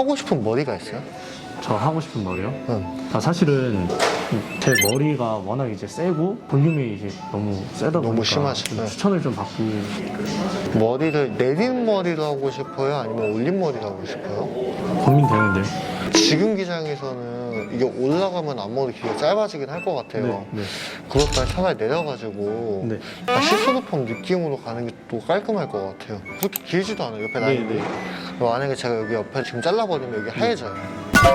하고 싶은 머리가 있어요? 저 하고 싶은 머리요? 응. 아, 사실은 제 머리가 워낙 이제 세고 볼륨이 이제 너무 세다 보니까 너무 심하시네. 좀 추천을 좀 받고 머리를 내린 머리로 하고 싶어요? 아니면 올린 머리로 하고 싶어요? 고민되는데. 지금 기장에서는 이게 올라가면 앞머리 길이가 짧아지긴 할 것 같아요. 네, 네. 그렇다 차라리 내려가지고 네. 시스루펌 느낌으로 가는 게 또 깔끔할 것 같아요. 그렇게 길지도 않아요. 옆에 네, 라인이. 네. 만약에 제가 여기 옆에 지금 잘라버리면 여기 하얘져요.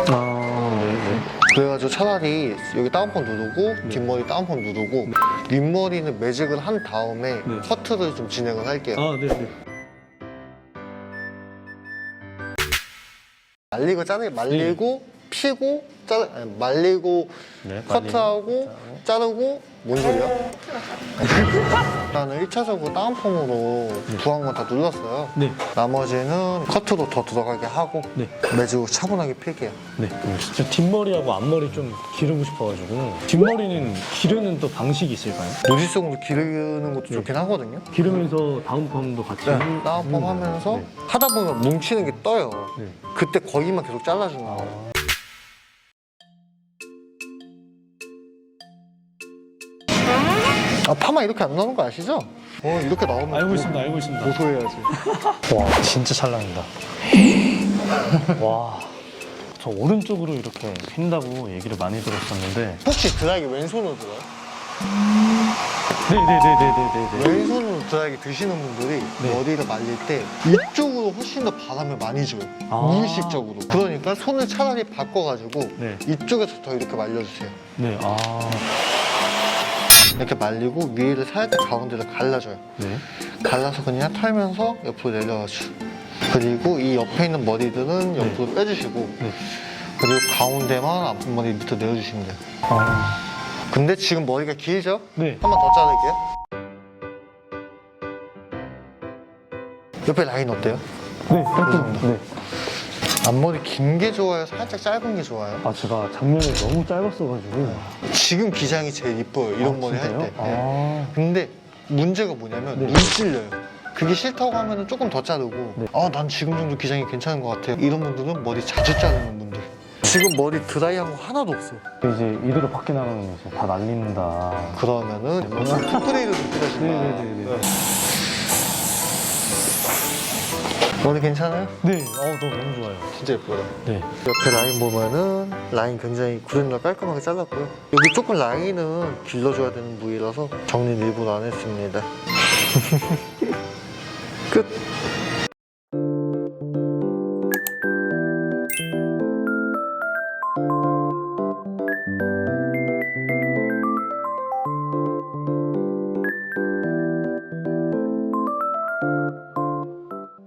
아, 네, 네. 그래가지고 차라리 여기 다운펌 누르고 뒷머리 다운펌 누르고 윗머리는 매직을 한 다음에 네. 커트를 좀 진행을 할게요. 아, 네, 네. 말리고 자르 말리고 피고 자르 아니, 말리고 네, 커트하고 자르고 뭔 소리야? 나는 1차적으로 다운펌으로 부한 건 다 눌렀어요. 네. 나머지는 커트로 더 들어가게 하고 네. 매직으로 차분하게 필게요. 네. 진짜 뒷머리하고 앞머리 좀 기르고 싶어가지고 뒷머리는 기르는 또 방식이 있을까요? 무지성으로 기르는 것도 좋긴 하거든요. 기르면서 다음 펌도 같이 네, 해- 다운펌 음, 하면서 네. 하다 보면 뭉치는 게 떠요. 네. 그때 거기만 계속 잘라주는 거예요. 아, 파마 이렇게 안 나오는 거 아시죠? 어, 이렇게 나오면 알고 있습니다, 알고 있습니다. 고소해야지. 와, 진짜 잘 나온다. 와, 저 오른쪽으로 이렇게 핀다고 얘기를 많이 들었었는데. 혹시 드라이기 왼손으로 들어요? 네네네네네네. 왼손으로 드라이기 드시는 분들이 네. 머리를 말릴 때 이쪽으로 훨씬 더 바람을 많이 줘요. 아. 무의식적으로. 그러니까 손을 차라리 바꿔가지고 네. 이쪽에서 더 이렇게 말려주세요. 네, 아, 이렇게 말리고 위를 살짝 가운데를 갈라줘요. 네. 갈라서 그냥 털면서 옆으로 내려가죠. 그리고 이 옆에 있는 머리들은 옆으로 빼주시고 네. 그리고 가운데만 앞머리 밑으로 내려주시면 돼요. 아, 근데 지금 머리가 길죠? 네. 한 번 더 자를게요. 옆에 라인 어때요? 네, 깔끔합니다. 네. 앞머리 긴 게 좋아요? 살짝 짧은 게 좋아요? 아, 제가 작년에 너무 짧았어가지고. 지금 기장이 제일 이뻐요. 이런 아, 머리 할 진짜요? 때. 네. 아, 근데 문제가 뭐냐면 네. 눈 찔려요. 그게 싫다고 하면 조금 더 자르고 네. 아 난 지금 정도 기장이 괜찮은 것 같아요. 이런 분들은 머리 자주 자르는 분들. 지금 머리 드라이한 거 하나도 없어. 이제 이대로 밖에 나가면 이제 다 날린다. 그러면은 무슨 스프레이를 좀 뿌려준다. 네네네 네. 머리 괜찮아요? 네, 어, 너무, 너무 좋아요. 진짜 예뻐요. 네. 옆에 라인 보면은 라인 굉장히 구레나루 깔끔하게 잘랐고요. 여기 조금 라인은 길러줘야 되는 부위라서 정리는 일부러 안 했습니다. 끝.